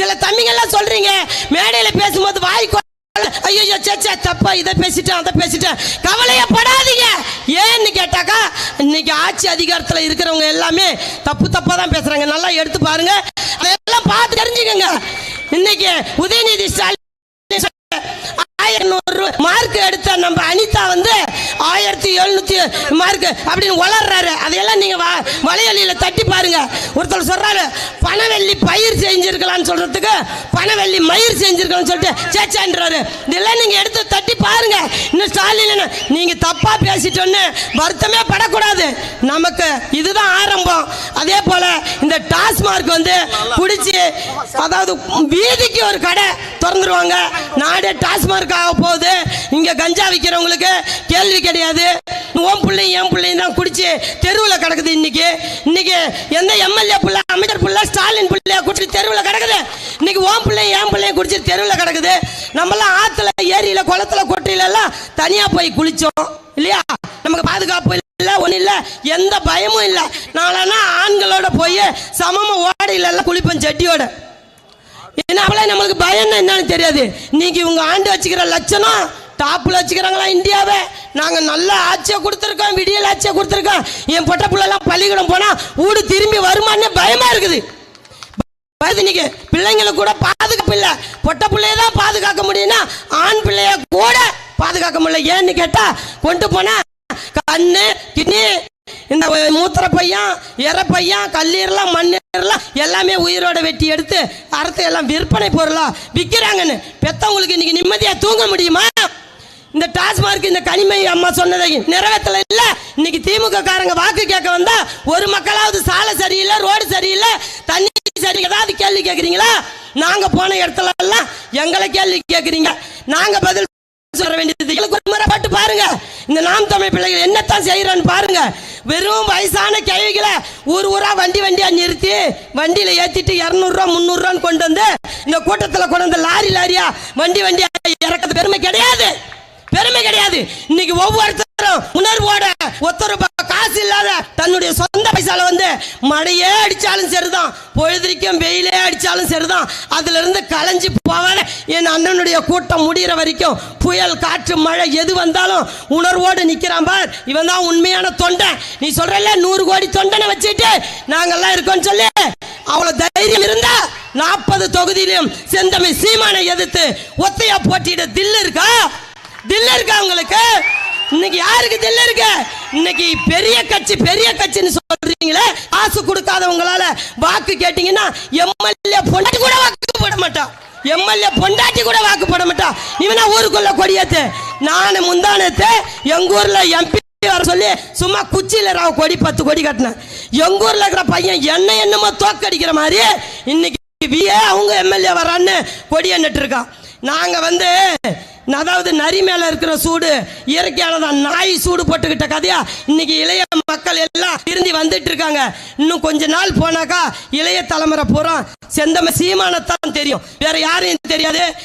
சில தம்பிங்கெல்லாம் சொல்றீங்க. மேடையில் பேசும்போது வாய் ஐயோ சேச்சா தப்பா இதை பேசிட்டேன் அதை பேசிட்டேன். கவலையப்படாதீங்க. ஏன்னு கேட்டாக்கா இன்னைக்கு ஆட்சி அதிகாரத்தில் இருக்கிறவங்க எல்லாமே தப்பு தப்பா தான் பேசுறாங்க. நல்லா எடுத்து பாருங்க. அதெல்லாம் பார்த்து தெரிஞ்சுக்கோங்க. இன்னைக்கு உதயநிதி ஸ்டாலின் ஆயிரம் மார்க் எடுத்த நம்ம அனிதா வந்து எழுநூற்றி மார்க்கு அப்படின்னு வளர்றாரு அதையெல்லாம் நீங்கள் வ- வலையொலியில் தட்டி பாருங்க. ஒருத்தர் சொல்கிறாரு பனவெள்ளி பயிர் செஞ்சுருக்கலாம்னு சொல்கிறதுக்கு பனவெள்ளி மயிர் செஞ்சுருக்கலாம்னு சொல்லிட்டு சேச்சான்றாரு. இதெல்லாம் நீங்கள் எடுத்து தட்டி பாருங்க. இன்னும் ஸ்டாலின் நீங்கள் தப்பாக பேசிட்டோன்னு வருத்தமே படக்கூடாது. நமக்கு இதுதான் ஆரம்பம். அதே போல் இந்த டாஸ்மார்க் வந்து பிடிச்சி அதாவது வீதிக்கு ஒரு கடை திறந்துருவாங்க நாடே டாஸ்மார்க் ஆக போகுது. இங்கே கஞ்சா விற்கிறவங்களுக்கு கேள்வி கிடையாது. உன் பிள்ளையும் என் பிள்ளையும் தான் குடிச்சு தெருவில் கிடக்குது இன்னைக்கு. இன்னைக்கு எந்த எம்எல்ஏ பிள்ளை அமைச்சர் பிள்ளை ஸ்டாலின் பிள்ளைய குடிச்சு தெருவில் கிடக்குது? இன்னைக்கு உன் பிள்ளையும் என் பிள்ளையும் குடிச்சு தெருவில் கிடக்குது. நம்மலாம் ஆற்றுல ஏரியில் குளத்துல கொட்டையில எல்லாம் தனியாக போய் குளித்தோம் இல்லையா? நமக்கு பாதுகாப்பு இல்லை ஒன்றும் இல்லை எந்த பயமும் இல்லை. நாளா ஆண்களோட போய் சமமாக ஓடையில எல்லாம் குளிப்பேன் செட்டியோட. ஏன்னா அவளே நம்மளுக்கு பயம்னா என்னன்னு தெரியாது. இன்னைக்கு இவங்க ஆண்டு வச்சுக்கிற லட்சணம் டாப்பில் வச்சுக்கிறாங்களா இந்தியாவை? நாங்கள் நல்ல ஆட்சியை கொடுத்துருக்கோம் விடியல் ஆட்சியை கொடுத்துருக்கோம். என் பொட்ட பிள்ளைலாம் பள்ளிக்கூடம் போனால் ஊடு திரும்பி வருமான்னு பயமா இருக்குது. இன்னைக்கு. பிள்ளைங்களுக்கு கூட பாதுகாப்பு இல்லை. பொட்ட பிள்ளைய தான் பாதுகாக்க முடியும்னா ஆண் பிள்ளைய கூட பாதுகாக்க முடியல. ஏன்னு கேட்டால் கொண்டு போனால் கண்ணு கிட்னி இந்த மூத்திர பையன் இற பையன் கல்லீரெல்லாம் மண் எல்லாமே உயிரோட வெட்டி எடுத்து அறுத்து எல்லாம் விற்பனை பொருளா? விற்கிறாங்கன்னு பெத்தவங்களுக்கு இன்னைக்கு நிம்மதியா தூங்க முடியுமா? இந்த டாஸ்மார்க் இந்த கனிமை அம்மா சொன்னதை நிறைவேற்றல இல்ல? இன்னைக்கு திமுக காரங்க வாக்கு கேட்க வந்தா ஒரு மக்களாவது சாலை சரியில்லை ரோடு சரியில்லை தண்ணி சரி ஏதாவது கேள்வி கேட்குறீங்களா? நாங்க போன இடத்துல எல்லாம் எங்களை கேள்வி கேட்குறீங்க. நாங்க பதில் சொல்ல வேண்டியது எங்களுக்கு ஒரு முறை பட்டு பாருங்க. இந்த நாம் தமிழ் பிள்ளைகள் என்னத்தான் செய்யறான்னு பாருங்க. வெறும் வயசான கேள்விகளை ஊர் ஊரா வண்டி வண்டியா நிறுத்தி வண்டியில ஏத்திட்டு இரநூறுவா முந்நூறுரூவான்னு கொண்டு வந்து இந்த கூட்டத்தில் கொண்டு வந்து லாரி லாரியா வண்டி வண்டியா இறக்கிறது பெருமை கிடையாது. பெருமை கிடையாது. இன்னைக்கு ஒவ்வொருத்தரும் உணர்வோட ஒத்த இல்லாத தன்னுடைய சொந்த பைசால வந்து மழையே அடிச்சாலும் சரிதான் பொழுதுக்கும் வெயிலே அடிச்சாலும் சரிதான். அதுல இருந்து களைஞ்சு போவாத என் அண்ணனுடைய கூட்டம் முடிகிற வரைக்கும் புயல் காற்று மழை எது வந்தாலும் உணர்வோடு நிற்கிறான் பார். இவன் தான் உண்மையான தொண்டை. நீ சொல்றல நூறு கோடி தொண்டனை வச்சுட்டு நாங்கள்லாம் இருக்கோம்னு சொல்லி. அவ்வளவு தைரியம் இருந்தா நாற்பது தொகுதியிலும் செந்தமை சீமானை எதிர்த்து ஒத்தையா போட்டியிட தில்லு இருக்கா? தில்லு இருக்கா உங்களுக்கு? இன்னைக்கு யாருக்கு தில்லு இருக்கு? இன்னைக்கு பெரிய கட்சி பெரிய கட்சின்னு சொல்றீங்களே காசு கொடுக்காதவங்களால வாக்கு கேட்டீங்கன்னா எம்எல்ஏ பொண்டாட்டி கூட வாக்கு போட மாட்டான் எம்எல்ஏ பொண்டாட்டி கூட வாக்கு போட மாட்டான் இவனா ஊருக்குள்ள கொடியேத்து. நான் முந்தானத்து எங்க ஊர்ல எம்பி வர சொல்லி சும்மா குச்சியில ராவ கொடி பத்து கொடி கட்டினேன். எங்க ஊர்ல இருக்கிற பையன் என்ன என்னமோ தோக்கடிக்கிற மாதிரி இன்னைக்கு அவங்க எம்எல்ஏ வரான்னு கொடியை நட்டுருக்கான். நாங்க வந்து அதாவது நரி மேல இருக்கிற சூடு இயற்கையால தான் நாய் சூடு போட்டுக்கிட்ட கதையா? இன்னைக்கு இளைய மக்கள் எல்லாம் திருந்தி வந்துட்டு இருக்காங்க. இன்னும் கொஞ்ச நாள் போனாக்கா இளைய தலைமுறை பூரா செந்தம சீமானத்தான் தெரியும். வேற யாரையும் தெரியாது.